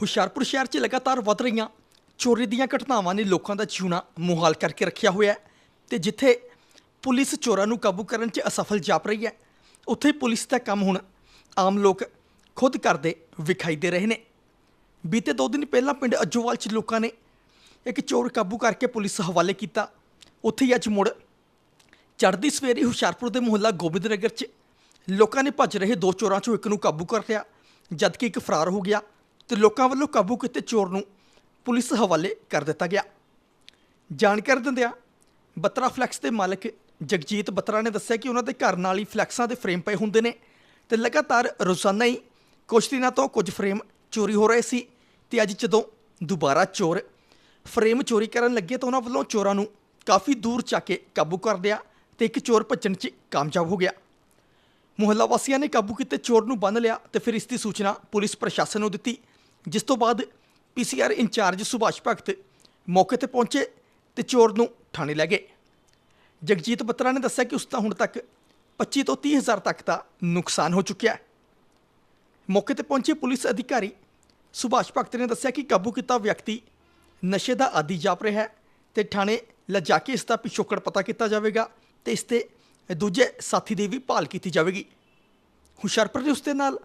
ਹੁਸ਼ਿਆਰਪੁਰ ਸ਼ਹਿਰ 'ਚ ਲਗਾਤਾਰ ਵੱਧ ਰਹੀਆਂ ਚੋਰੀ ਦੀਆਂ ਘਟਨਾਵਾਂ ਨੇ ਲੋਕਾਂ ਦਾ ਜਿਉਣਾ ਮੁਹਾਲ ਕਰਕੇ ਰੱਖਿਆ ਹੋਇਆ ਹੈ ਤੇ ਜਿੱਥੇ ਪੁਲਿਸ ਚੋਰਾਂ ਨੂੰ ਕਾਬੂ ਕਰਨ 'ਚ ਅਸਫਲ ਜਾਪ ਰਹੀ ਹੈ, ਉੱਥੇ ਪੁਲਿਸ ਦਾ ਕੰਮ ਹੁਣ ਆਮ ਲੋਕ ਖੁਦ ਕਰਦੇ ਵਿਖਾਈ ਦੇ ਰਹੇ ਨੇ। ਬੀਤੇ ਦੋ ਦਿਨ ਪਹਿਲਾਂ ਪਿੰਡ ਅੱਜੋਵਾਲ 'ਚ ਲੋਕਾਂ ਨੇ ਇੱਕ ਚੋਰ ਕਾਬੂ ਕਰਕੇ ਪੁਲਿਸ ਹਵਾਲੇ ਕੀਤਾ। ਉੱਥੇ ਹੀ ਅੱਜ ਮੁੜ ਚੜ੍ਹਦੀ ਸਵੇਰੇ ਹੁਸ਼ਿਆਰਪੁਰ ਦੇ ਮੁਹੱਲਾ ਗੋਬਿੰਦ ਨਗਰ 'ਚ ਲੋਕਾਂ ਨੇ ਭੱਜ ਰਹੇ ਦੋ ਚੋਰਾਂ 'ਚੋਂ ਇੱਕ ਨੂੰ ਕਾਬੂ ਕਰ ਲਿਆ, ਜਦਕਿ ਇੱਕ ਫਰਾਰ ਹੋ ਗਿਆ। ਤੇ ਲੋਕਾਂ ਵੱਲੋਂ ਕਾਬੂ ਕੀਤੇ ਚੋਰ ਨੂੰ ਪੁਲਿਸ ਹਵਾਲੇ ਕਰ ਦਿੱਤਾ ਗਿਆ। ਜਾਣਕਾਰੀ ਦਿੰਦਿਆਂ ਬੱਤਰਾ ਫਲੈਕਸ ਦੇ ਮਾਲਕ ਜਗਜੀਤ ਬੱਤਰਾ ਨੇ ਦੱਸਿਆ ਕਿ ਉਹਨਾਂ ਦੇ ਘਰ ਨਾਲ ਹੀ ਫਲੈਕਸਾਂ ਦੇ ਫਰੇਮ ਪਏ ਹੁੰਦੇ ਨੇ ਤੇ ਲਗਾਤਾਰ ਰੋਜ਼ਾਨਾ ਹੀ ਕੁਝ ਦਿਨਾਂ ਤੋਂ ਕੁਝ ਫਰੇਮ ਚੋਰੀ ਹੋ ਰਹੇ ਸੀ ਤੇ ਅੱਜ ਜਦੋਂ ਦੁਬਾਰਾ ਚੋਰ ਫਰੇਮ ਚੋਰੀ ਕਰਨ ਲੱਗੇ ਤਾਂ ਉਹਨਾਂ ਵੱਲੋਂ ਚੋਰਾਂ ਨੂੰ ਕਾਫੀ ਦੂਰ ਚੱਕ ਕੇ ਕਾਬੂ ਕਰ ਲਿਆ ਤੇ ਇੱਕ ਚੋਰ ਭੱਜਣ 'ਚ ਕਾਮਯਾਬ ਹੋ ਗਿਆ। ਮੁਹੱਲਾ ਵਾਸੀਆਂ ਨੇ ਕਾਬੂ ਕੀਤੇ ਚੋਰ ਨੂੰ ਬੰਨ ਲਿਆ ਤੇ ਫਿਰ ਇਸ ਦੀ ਸੂਚਨਾ ਪੁਲਿਸ ਪ੍ਰਸ਼ਾਸਨ ਨੂੰ ਦਿੱਤੀ। ਜਿਸ ਤੋਂ ਬਾਅਦ ਪੀਸੀਆਰ ਇੰਚਾਰਜ ਸੁਭਾਸ਼ ਭਗਤ ਮੌਕੇ ਤੇ ਪਹੁੰਚੇ ਤੇ ਚੋਰ ਨੂੰ ਥਾਣੇ ਲੈ ਗਏ। ਜਗਜੀਤ ਬੱਤਰਾ ਨੇ ਦੱਸਿਆ ਕਿ ਉਸ ਦਾ ਹੁਣ ਤੱਕ 25 ਤੋਂ 30 ਹਜ਼ਾਰ ਤੱਕ ਦਾ ਨੁਕਸਾਨ ਹੋ ਚੁੱਕਿਆ ਹੈ। ਮੌਕੇ ਤੇ ਪਹੁੰਚੇ ਪੁਲਿਸ ਅਧਿਕਾਰੀ ਸੁਭਾਸ਼ ਭਗਤ ਨੇ ਦੱਸਿਆ ਕਿ ਕਾਬੂ ਕੀਤਾ ਵਿਅਕਤੀ ਨਸ਼ੇ ਦਾ ਆਦੀ ਜਾਪ ਰਿਹਾ ਹੈ ਤੇ ਥਾਣੇ ਲਿਜਾ ਕੇ ਇਸ ਦਾ ਪਿਛੋਕੜ ਪਤਾ ਕੀਤਾ ਜਾਵੇਗਾ ਤੇ ਇਸ ਤੇ ਦੂਜੇ ਸਾਥੀ ਦੀ ਵੀ ਭਾਲ ਕੀਤੀ ਜਾਵੇਗੀ। ਹੁਸ਼ਿਆਰਪੁਰ ਦੇ ਉਸ ਦੇ ਨਾਲ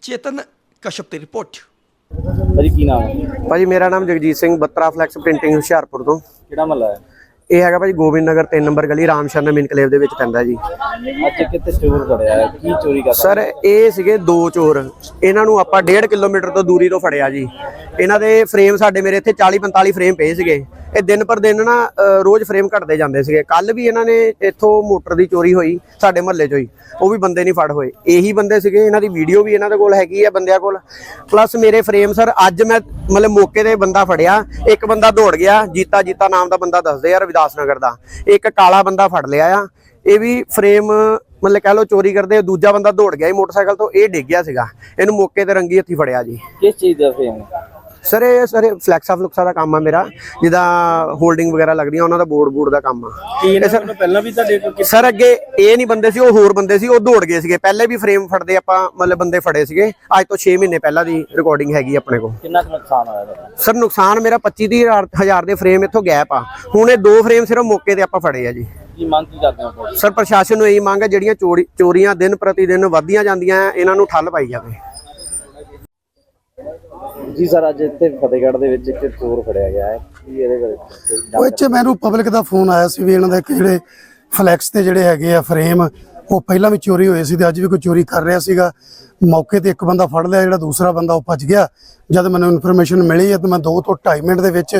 ਚੇਤਨ ਕਸ਼ਪ ਦੀ ਰਿਪੋਰਟ। ਭਾਜੀ ਕੀ ਨਾਮ ਹੈ? ਭਾਜੀ ਮੇਰਾ ਨਾਮ ਜਗਜੀਤ ਸਿੰਘ ਬੱਤਰਾ ਫਲੈਕਸ ਪ੍ਰਿੰਟਿੰਗ ਹੁਸ਼ਿਆਰਪੁਰ ਤੋਂ। ਕਿਹੜਾ ਮਹੱਲਾ ਹੈ? ਇਹ ਹੈਗਾ ਭਾਜੀ ਗੋਬਿੰਦ ਨਗਰ 3 ਨੰਬਰ ਗਲੀ ਰਾਮ ਸ਼ਰਨ ਇਨਕਲੇਵ ਦੇ ਵਿੱਚ ਪੈਂਦਾ ਜੀ। ਅੱਜ ਕਿਤੇ ਚੋਰ ਫੜਿਆ? ਹੈ ਕੀ ਚੋਰੀ ਕਰਦਾ ਸਰ ਇਹ ਸੀਗੇ ਦੋ ਚੋਰ। ਇਹਨਾਂ ਨੂੰ ਆਪਾਂ 1.5 ਕਿਲੋਮੀਟਰ ਤੋਂ ਦੂਰੀ ਤੋਂ ਫੜਿਆ ਜੀ। ਇਹਨਾਂ ਦੇ ਫਰੇਮ ਸਾਡੇ ਮੇਰੇ ਇੱਥੇ 40 45 ਫਰੇਮ ਪਏ ਸੀਗੇ। ਇਹ ਦਿਨ ਪਰ ਦਿਨ ਨਾ ਅ, ਰੋਜ਼ ਫਰੇਮ ਘਟਦੇ ਜਾਂਦੇ ਸੀਗੇ। ਕੱਲ ਵੀ ਇਹਨਾਂ ਨੇ ਇੱਥੋਂ ਮੋਟਰ ਦੀ ਚੋਰੀ ਹੋਈ ਸਾਡੇ ਮਹੱਲੇ 'ਚੋਂ ਹੀ। ਉਹ ਵੀ ਬੰਦੇ ਨਹੀਂ ਫੜ ਹੋਏ। ਇਹੀ ਬੰਦੇ ਸੀਗੇ ਇਹਨਾਂ ਦੀ ਵੀਡੀਓ ਵੀ ਇਹਨਾਂ ਦੇ ਕੋਲ ਹੈਗੀ ਆ ਬੰਦਿਆਂ ਕੋਲ। ਪਲੱਸ ਮੇਰੇ ਫਰੇਮ ਸਰ ਅੱਜ ਮੈਂ ਮਤਲਬ ਮੌਕੇ ਤੇ ਬੰਦਾ ਫੜਿਆ। ਇੱਕ ਬੰਦਾ ਦੌੜ ਗਿਆ ਜੀਤਾ ਜੀਤਾ ਨਾਮ ਦਾ ਬੰਦਾ ਦੱਸਦੇ ਯਾਰ ਰਵਿਦਾਸ ਨਗਰ ਦਾ। ਇੱਕ ਕਾਲਾ ਬੰਦਾ ਫੜ ਲਿਆ ਆ। ਇਹ ਵੀ ਫਰੇਮ ਮਤਲਬ ਕਹਿ ਲਓ ਚੋਰੀ ਕਰਦੇ ਦੂਜਾ ਬੰਦਾ ਦੌੜ ਗਿਆ ਮੋਟਰਸਾਈਕਲ ਤੋਂ ਇਹ ਡਿੱਗ ਗਿਆ ਸੀਗਾ। ਇਹਨੂੰ ਮੌਕੇ ਤੇ ਰੰਗੀ ਹੱਥੀ ਫੜਿਆ ਜੀ। ਕਿਸ ਚੀਜ਼ ਦਾ ਫੇਮ ਸਰ ਇਹ ਸਰ ਫਲੈਕਸਾ ਫਲੁਕਸਾ ਦਾ ਕੰਮ ਆ ਮੇਰਾ ਜਿਹਦਾ ਹੋਲਡਿੰਗ ਵਗੈਰਾ ਲੱਗਦੀਆਂ ਉਹਨਾਂ ਦਾ ਬੋਰਡ ਬੋਰਡ ਦਾ ਕੰਮ ਆ। ਨੂੰ ਪਹਿਲਾਂ ਵੀ ਤੁਹਾਡੇ ਕੋਲ ਸਰ ਅੱਗੇ ਇਹ ਨਹੀਂ ਬੰਦੇ ਸੀ ਉਹ ਹੋਰ ਬੰਦੇ ਸੀ ਉਹ ਦੌੜ ਗਏ ਸੀਗੇ। ਪਹਿਲੇ ਵੀ ਫਰੇਮ ਫੜਦੇ ਆਪਾਂ ਮਤਲਬ ਬੰਦੇ ਫੜੇ ਸੀਗੇ। ਅੱਜ ਤੋਂ 6 ਮਹੀਨੇ ਪਹਿਲਾਂ ਦੀ ਰਿਕਾਰਡਿੰਗ ਹੈਗੀ ਆਪਣੇ ਕੋਲ। ਕਿੰਨਾ ਨੁਕਸਾਨ ਹੋਇਆ ਸਰ ਨੁਕਸਾਨ ਮੇਰਾ 25 ਤੀਹ ਹਜ਼ਾਰ ਹਜ਼ਾਰ ਦੇ ਫਰੇਮ ਇੱਥੋਂ ਗੈਪ ਆ। ਹੁਣ ਇਹ ਦੋ ਫਰੇਮ ਸਿਰਫ ਮੌਕੇ ਤੇ ਆਪਾਂ ਫੜੇ ਆ ਜੀ। ਕੀ ਮੰਗ ਕੀ ਕਰਦੇ ਹੋ? ਸਰ ਪ੍ਰਸ਼ਾਸਨ ਨੂੰ ਇਹੀ ਮੰਗ ਹੈ ਜਿਹੜੀਆਂ ਚੋਰੀ ਚੋਰੀਆਂ ਦਿਨ ਪ੍ਰਤੀ ਦਿਨ ਵੱਧਦੀਆਂ ਜਾਂਦੀਆਂ ਇਹਨਾਂ ਨੂੰ ਠੱਲ ਪਾਈ ਜਾਵੇ। ਜੀ ਸਰ, ਅੱਜ ਇੱਥੇ ਫਤਿਹਗੜ੍ਹ ਦੇ ਵਿੱਚ ਇੱਕ ਚੋਰ ਫੜਿਆ ਗਿਆ ਹੈ। ਕੀ ਇਹਦੇ ਬਾਰੇ ਉਹ ਇੱਥੇ ਮੈਨੂੰ ਪਬਲਿਕ ਦਾ ਫੋਨ ਆਇਆ ਸੀ ਵੀ ਇਹਨਾਂ ਦੇ ਇੱਕ ਜਿਹੜੇ ਫਲੈਕਸ ਤੇ ਜਿਹੜੇ ਹੈਗੇ ਆ ਫਰੇਮ ਉਹ ਪਹਿਲਾਂ ਵੀ ਚੋਰੀ ਹੋਏ ਸੀ ਤੇ ਅੱਜ ਵੀ ਕੋਈ ਚੋਰੀ ਕਰ ਰਿਹਾ ਸੀਗਾ। ਮੌਕੇ ਤੇ ਇੱਕ ਬੰਦਾ ਫੜ ਲਿਆ, ਜਿਹੜਾ ਦੂਸਰਾ ਬੰਦਾ ਉਹ ਭੱਜ ਗਿਆ। ਜਦ ਮੈਨੂੰ ਇਨਫੋਰਮੇਸ਼ਨ ਮਿਲੀ ਹੈ ਤਾਂ ਮੈਂ 2 ਤੋਂ 2.5 ਮਿੰਟ ਦੇ ਵਿੱਚ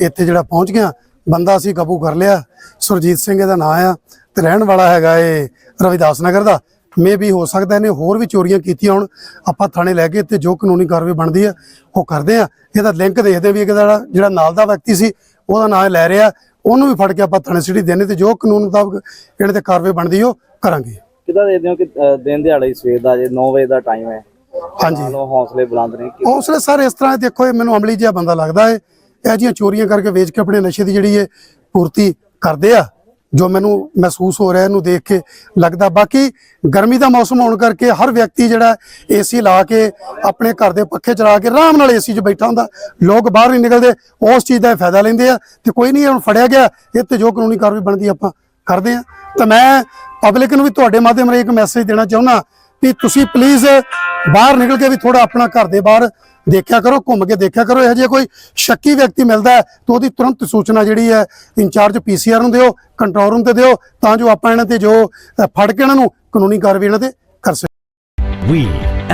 ਇੱਥੇ ਜਿਹੜਾ ਪਹੁੰਚ ਗਿਆ। ਬੰਦਾ ਅਸੀਂ ਕਾਬੂ ਕਰ ਲਿਆ। ਸੁਰਜੀਤ ਸਿੰਘ ਇਹਦਾ ਨਾਮ ਆ ਤੇ ਰਹਿਣ ਵਾਲਾ ਹੈਗਾ ਇਹ ਰਵਿਦਾਸ ਨਗਰ ਦਾ। ਮੇ ਵੀ ਹੋ ਸਕਦਾ ਇਹਨੇ ਹੋਰ ਵੀ ਚੋਰੀਆਂ ਕੀਤੀਆਂ ਹੁਣ ਆਪਾਂ ਥਾਣੇ ਲੈ ਕੇ ਤੇ ਜੋ ਕਾਨੂੰਨੀ ਕਾਰਵਾਈ ਬਣਦੀ ਆ ਉਹ ਕਰਦੇ ਆ। ਇਹਦਾ ਲਿੰਕ ਦੇਖਦੇ ਵੀ ਇਹਦਾ ਜਿਹੜਾ ਨਾਲ ਦਾ ਵਿਅਕਤੀ ਸੀ ਉਹਦਾ ਨਾਮ ਲੈ ਰਿਹਾ। ਉਹਨੂੰ ਵੀ ਫੜ ਕੇ ਆਪਾਂ ਥਾਣੇ ਸਿਟੀ ਦੇਣੇ ਤੇ ਜੋ ਕਾਨੂੰਨ ਮੁਤਾਬਕ ਇਹਨਾਂ ਤੇ ਕਾਰਵਾਈ ਬਣਦੀ ਉਹ ਕਰਾਂਗੇ। ਕਿਦਾਂ ਦੇਖਦੇ ਹੋ ਕਿ ਦਿਨ ਦਿਹਾੜੇ ਸਵੇਰ ਦਾ ਜੇ 9 ਵਜੇ ਦਾ ਟਾਈਮ ਹੈ। ਹਾਂਜੀ। ਹੌਸਲੇ ਬੁਲੰਦ ਨੇ ਕਿ ਹੌਸਲੇ ਸਰ ਇਸ ਤਰ੍ਹਾਂ ਦੇਖੋ ਇਹ ਮੈਨੂੰ ਅਮਲੀ ਜਿਹਾ ਬੰਦਾ ਲੱਗਦਾ ਹੈ। ਇਹ ਜਿਹੀਆਂ ਚੋਰੀਆਂ ਕਰਕੇ ਵੇਚ ਕੇ ਆਪਣੇ ਨਸ਼ੇ ਦੀ ਜਿਹੜੀ ਇਹ ਪੂਰਤੀ ਕਰਦੇ ਆ। ਜੋ ਮੈਨੂੰ ਮਹਿਸੂਸ ਹੋ ਰਿਹਾ ਇਹਨੂੰ ਦੇਖ ਕੇ ਲੱਗਦਾ। ਬਾਕੀ ਗਰਮੀ ਦਾ ਮੌਸਮ ਹੋਣ ਕਰਕੇ ਹਰ ਵਿਅਕਤੀ ਜਿਹੜਾ ਏਸੀ ਲਾ ਕੇ ਆਪਣੇ ਘਰ ਦੇ ਪੱਖੇ ਚਲਾ ਕੇ ਆਰਾਮ ਨਾਲ ਏਸੀ 'ਚ ਬੈਠਾ ਹੁੰਦਾ। ਲੋਕ ਬਾਹਰ ਨਹੀਂ ਨਿਕਲਦੇ, ਉਸ ਚੀਜ਼ ਦਾ ਇਹ ਫਾਇਦਾ ਲੈਂਦੇ ਆ ਤੇ ਕੋਈ ਨਹੀਂ ਹੁਣ ਫੜਿਆ ਗਿਆ, ਇਹ ਤੇ ਜੋ ਕਾਨੂੰਨੀ ਕਾਰਵਾਈ ਬਣਦੀ ਆਪਾਂ ਕਰਦੇ ਆ। ਤਾਂ ਮੈਂ ਪਬਲਿਕ ਨੂੰ ਵੀ ਤੁਹਾਡੇ ਮਾਧਿਅਮ ਰਾਹੀਂ ਇੱਕ ਮੈਸੇਜ ਦੇਣਾ ਚਾਹੁੰਦਾ ਵੀ ਤੁਸੀਂ ਪਲੀਜ਼ ਬਾਹਰ ਨਿਕਲ ਕੇ ਵੀ ਥੋੜਾ ਆਪਣਾ ਘਰ ਦੇ ਬਾਹਰ ਦੇਖਿਆ ਕਰੋ ਘੁੰਮ ਕੇ ਦੇਖਿਆ ਕਰੋ ਇਹ ਜੇ ਕੋਈ ਸ਼ੱਕੀ ਵਿਅਕਤੀ ਮਿਲਦਾ ਹੈ ਤਾਂ ਉਹਦੀ ਤੁਰੰਤ ਸੂਚਨਾ ਜਿਹੜੀ ਹੈ ਇੰਚਾਰਜ ਪੀਸੀਆਰ ਨੂੰ ਦਿਓ ਕੰਟਰੋਲ ਰੂਮ ਤੇ ਦਿਓ ਤਾਂ ਜੋ ਆਪਾਂ ਇਹਨਾਂ ਤੇ ਜੋ ਅ, ਫੜ ਕੇ ਇਹਨਾਂ ਨੂੰ ਕਾਨੂੰਨੀ ਕਾਰਵਾਈ ਇਹਨਾਂ ਤੇ ਕਰ ਸਕੀਏ We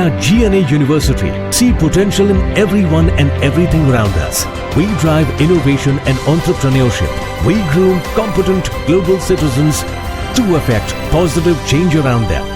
at GNA University see potential in everyone and everything around us. We drive innovation and entrepreneurship. We groom competent global citizens to affect positive change around them.